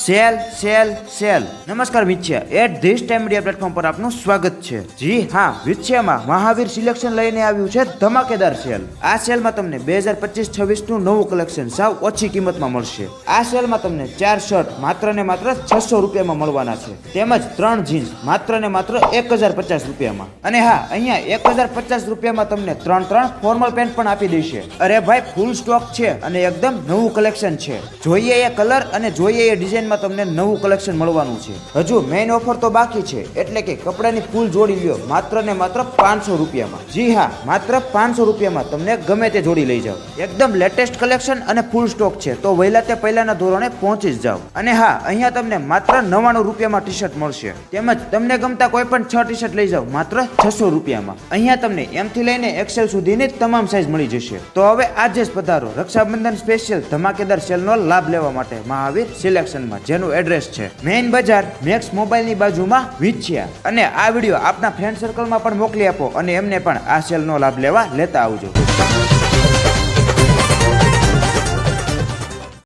Sale sale sale. નમસ્કાર વિચ્યા at this time media platform પર આપનું સ્વાગત છે. જી હા વિચ્યામાં મહાવીર સિલેક્શન લઈને આવ્યું છે ધમાકેદાર સેલ. આ સેલમાં તમને બે હજાર પચીસ છવ્વીસનું નવું કલેક્શન સાવ ઓછી કિંમતમાં મળશે. આ સેલમાં તમને ચાર શર્ટ માત્ર ને માત્ર છસો રૂપિયામાં મળવાના છે. તેમજ ત્રણ જીન્સ માત્ર ને માત્ર એક હજાર પચાસ રૂપિયામાં. અને હા, અહીંયા એક હજાર પચાસ રૂપિયામાં તમને ત્રણ ત્રણ ફોર્મલ પેન્ટ પણ આપી દેશે. અરે ભાઈ, ફૂલ સ્ટોક છે અને એકદમ નવું કલેક્શન છે. જોઈએ એ કલર અને જોઈએ એ ડિઝાઇનમાં તમને નવું કલેક્શન મળવાનું છે. હજુ મેઇન ઓફર તો બાકી છે. એટલે કે કપડાની ફૂલ જોડી લ્યો, માત્ર ને માત્ર પાંચસો રૂપિયામાં. જી હા, માત્ર પાંચસો રૂપિયામાં તમને ગમે તે જોડી લઈ જાઓ. એકદમ લેટેસ્ટ કલેક્શન અને ફૂલ સ્ટોક છે. તો વહેલા તે પહેલાના ધોરણે પહોંચી જ જાઓ. અને હા, અહીંયા તમને માત્ર નવ્વાણું રૂપિયામાં ટી શર્ટ મળશે. તેમજ તમને ગમતા કોઈ પણ છ ટી શર્ટ લઈ જાઓ, માત્ર છસો રૂપિયામાં. અહીંયા તમને એમથી લઈને એક્સેલ સુધીની તમામ સાઇઝ મળી જશે. તો હવે આજે જ પધારો. રક્ષાબંધન સ્પેશિયલ ધમાકેદાર સેલનો લાભ લેવા માટે મહાવીર સિલેક્શનમાં જેનું એડ્રેસ છે મેઇન બજાર મેક્સ મોબાઈલની બાજુમાં વિછ્યા. અને આ વીડિયો આપના ફ્રેન્ડ સર્કલમાં પણ મોકલી આપો અને એમને પણ આ સેલનો લાભ લેવા લેતા આવજો.